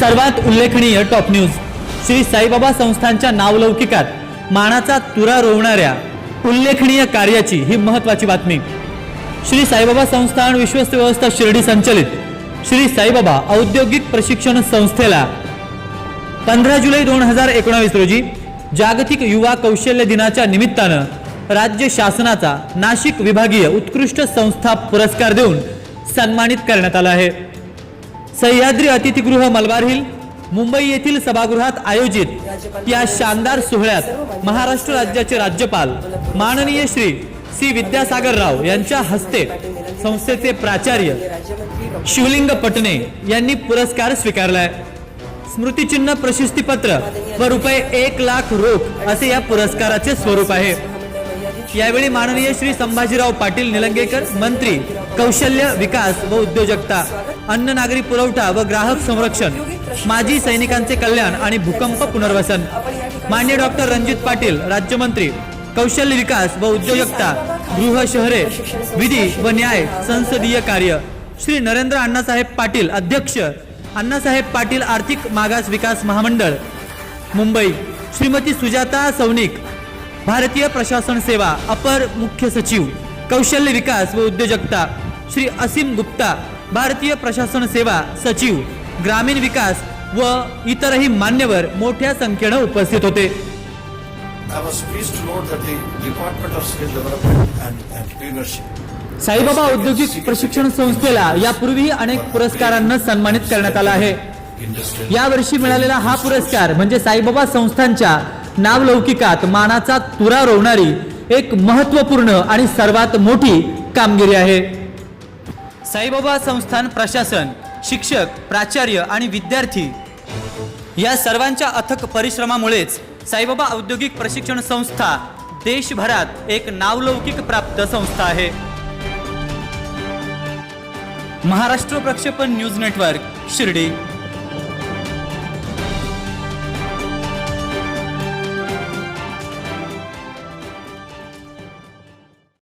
सर्वात उल्लेखनीय top news Shri Saibaba संस्थांच्या नावलौकिकात मानाचा तुरा रोवणाऱ्या उल्लेखनीय कार्याची ही महत्वाची बातमी. श्री साईबाबा संस्थान विश्वस्त व्यवस्था शिर्डी संचलित. श्री साईबाबा औद्योगिक प्रशिक्षण संस्थेला पंधरा जुलै दोन हजार एकोणावीस रोजी जागतिक युवा कौशल्य दिनाच्या निमित्तानं राज्य शासनाचा नाशिक विभागीय उत्कृष्ट संस्था पुरस्कार देऊन सन्मानित करण्यात आला आहे. सह्याद्री अतिथीगृह मलबार हिल मुंबई येथील सभागृहात आयोजित या शानदार सोहळ्यात महाराष्ट्र राज्याचे राज्यपाल माननीय श्री सी विद्यासागर राव यांच्या हस्ते संस्थेचे प्राचार्य शिवलिंग पटणे यांनी पुरस्कार स्वीकारलाय. स्मृतिचिन्ह प्रशस्तीपत्र व रुपये एक लाख रोख असे या पुरस्काराचे स्वरूप आहे. यावेळी माननीय श्री संभाजीराव पाटील निलंगेकर मंत्री कौशल्य विकास व उद्योजकता अन्न नागरी पुरवठा व ग्राहक संरक्षण माजी सैनिकांचे कल्याण आणि भूकंप पुनर्वसन. मान्य डॉक्टर रणजित पाटील राज्यमंत्री. कौशल्य विकास व उद्योजकता गृह शहरे विधी व न्याय संसदीय कार्य. श्री नरेंद्र अण्णासाहेब पाटील अध्यक्ष अण्णासाहेब पाटील आर्थिक मागास विकास महामंडळ. मुंबई. श्रीमती सुजाता सौनिक भारतीय प्रशासन सेवा अपर मुख्य सचिव. कौशल्य विकास व उद्योजकता. श्री असीम गुप्ता भारतीय प्रशासन सेवा सचिव ग्रामीण विकास व इतरही मान्यवर मोठ्या संख्येनं उपस्थित होते. साईबाबा औद्योगिक प्रशिक्षण संस्थेला यापूर्वी अनेक पुरस्कारांना सन्मानित करण्यात आलं आहे. यावर्षी मिळालेला हा पुरस्कार म्हणजे साईबाबा संस्थांच्या नावलौकिकात मानाचा तुरा रोवणारी एक महत्त्वपूर्ण आणि सर्वात मोठी कामगिरी आहे. साईबाबा संस्थान प्रशासन शिक्षक प्राचार्य आणि विद्यार्थी या सर्वांच्या अथक परिश्रमामुळेच साईबाबा औद्योगिक प्रशिक्षण संस्था देशभरात एक नावलौकिक प्राप्त संस्था आहे. महाराष्ट्र प्रक्षेपण न्यूज नेटवर्क शिर्डी.